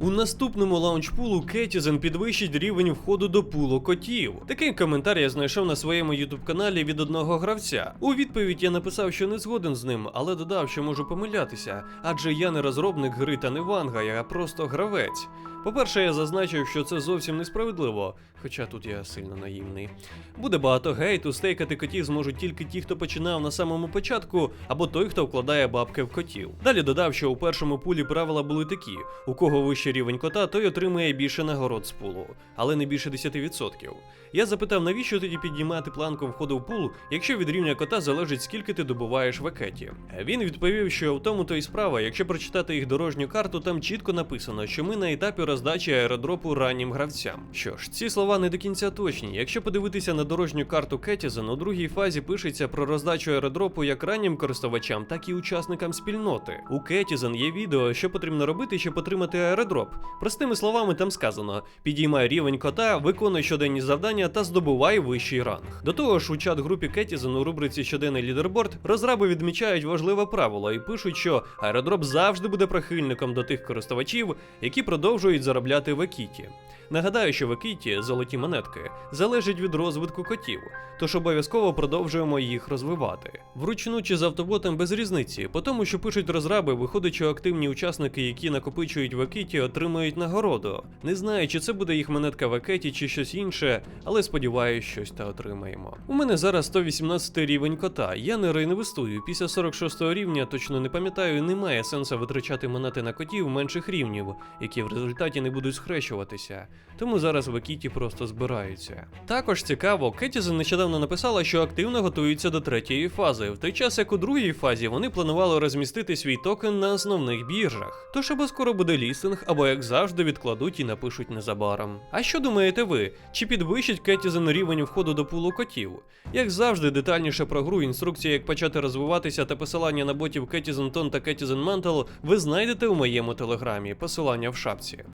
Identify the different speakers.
Speaker 1: У наступному лаунчпулу Кетізен підвищить рівень входу до пулу котів. Такий коментар я знайшов на своєму ютуб каналі від одного гравця. У відповідь я написав, що не згоден з ним, але додав, що можу помилятися, адже я не розробник гри та не ванга, я просто гравець. По-перше, я зазначив, що це зовсім несправедливо, хоча тут я сильно наївний. Буде багато гейту, стейкати котів зможуть тільки ті, хто починав на самому початку, або той, хто вкладає бабки в котів. Далі додав, що у першому пулі правила були такі: у кого вищий рівень кота, той отримує більше нагород з пулу, але не більше 10%. Я запитав, навіщо тоді піднімати планку входу в пул, якщо від рівня кота залежить скільки ти добуваєш в екеті. Він відповів, що в тому то і справа, якщо прочитати їх дорожню карту, там чітко написано, що ми на етапі роздачі аеродропу раннім гравцям. Що ж, ці слова не до кінця точні. Якщо подивитися на дорожню карту Кетізен, у другій фазі пишеться про роздачу аеродропу як раннім користувачам, так і учасникам спільноти. У Кетізен є відео, що потрібно робити, щоб отримати аеродроп. Простими словами, там сказано: підіймай рівень кота, виконуй щоденні завдання та здобувай вищий ранг. До того ж, у чат-групі Кетізен у рубриці Щоденний лідерборд розраби відмічають важливе правило і пишуть, що аеродроп завжди буде прихильником до тих користувачів, які продовжують заробляти в Екіті. Нагадаю, що в Екіті золоті монетки залежать від розвитку котів, тож обов'язково продовжуємо їх розвивати. Вручну чи з автоботом без різниці, по тому, що пишуть розраби, виходить, що активні учасники, які накопичують в Екіті, отримають нагороду. Не знаю, чи це буде їх монетка в Екеті чи щось інше, але сподіваюся, щось та отримаємо. У мене зараз 118 рівень кота. Я не реінвестую. Після 46 рівня, точно не пам'ятаю, немає сенсу витрачати монети на котів менших рівнів, які в результаті не будуть схрещуватися. Тому зараз в Екіті просто збираються. Також цікаво, Кетізен нещодавно написала, що активно готується до третьої фази, в той час як у другій фазі вони планували розмістити свій токен на основних біржах. Тож або скоро буде лістинг, або як завжди відкладуть і напишуть незабаром. А що думаєте ви? Чи підвищить Кетізен рівень входу до пулу котів? Як завжди, детальніше про гру, інструкція, як почати розвиватися та посилання на ботів Кетізен Тон та Кетізен Мантел ви знайдете у моєму телеграмі, посилання в шапці.